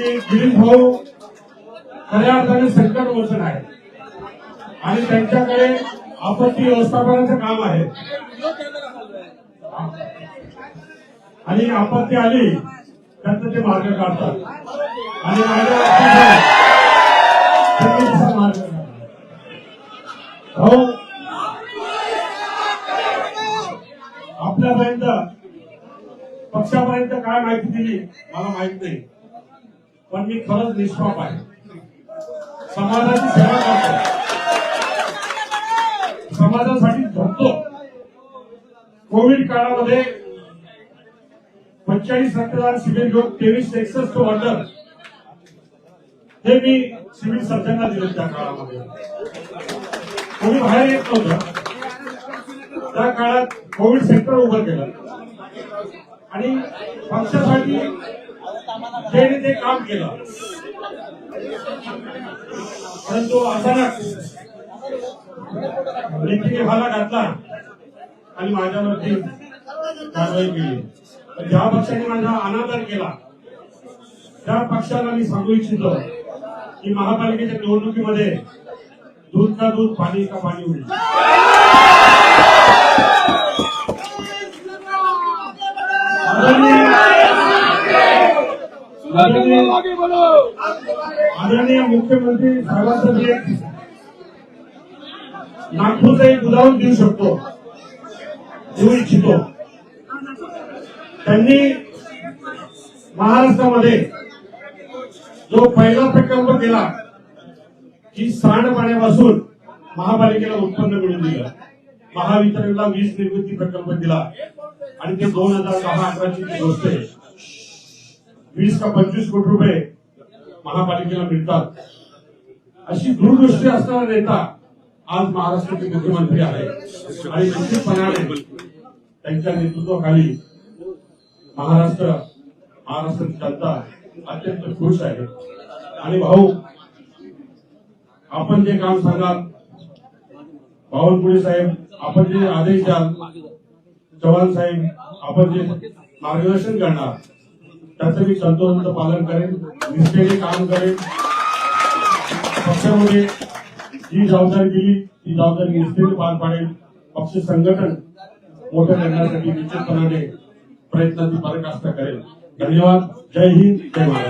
की भाऊ हो, खऱ्या अर्थाने संकट मोचन आहे. आणि त्यांच्याकडे आपत्ती व्यवस्थापनाचं काम आहे. आणि आपत्ती आली त्यांचं ते मार्ग काढतात. आणि माझ्या मार्ग भाऊ हो. आपल्यापर्यंत पक्षापर्यंत काय माहिती दिली मला माहीत नाही. पण मी खरंच निष्पाप आहे. समाजाची सेवा करतो समाजासाठी झोपतो कोविड काळामध्ये पंचेचाळीस रक्तदान शिबिर घेऊन तेवीस एकसष्ट ऑर्डर हे मी सिव्हिल सर्जनला दिले त्या काळामध्ये. कोणी बाहेर येत नव्हतं. त्या काळात कोविड सेंटर उभं केलं. आणि पक्षासाठी त्यांनी ते काम केलं. परंतु अचानक लेखीने मला घातला आणि माझ्यावरती कारवाई केली. ज्या पक्षाने माझा अनादर केला त्या पक्षाला मी सांगू इच्छितो की महापालिकेच्या निवडणुकीमध्ये दूध का दूध पाणी का पाणी होईल आदरणीय मुख्यमंत्री साहेबांचं एक नागपूरचं एक उदाहरण देऊ शकतो. देऊ इच्छितो. त्यांनी महाराष्ट्रामध्ये जो पहिला प्रकल्प केला की सांडपाण्यापासून महापालिकेला उत्पन्न मिळून दिलं. महावितरणला वीज निर्मिती प्रकल्प दिला आणि ते दोन हजार दहा अकराची गोष्ट आहे वीस का पंचवीस कोटी रुपये महापालिकेला मिळतात. अशी दूरदृष्टी असणारा नेता आज महाराष्ट्राचे मुख्यमंत्री आहे. आणि निश्चितपणाने त्यांच्या नेतृत्वाखाली महाराष्ट्र महाराष्ट्राची जनता अत्यंत खुश आहे. आणि भाऊ आपण जे काम सांगाल बावनकुळे साहेब आपण जे आदेश द्याल चव्हाण साहेब आपण जे मार्गदर्शन करणार त्याचं मी संतोषांचं पालन करेन निष्ठेने काम करेन. पक्षामध्ये जी जबाबदारी दिली ती जबाबदारी निष्ठेने पार पाडेल. पक्ष संघटन मोठं करण्यासाठी निश्चितपणाने प्रयत्नाची पराकाष्ठा करेल. धन्यवाद. जय हिंद. जय महाराष्ट्र.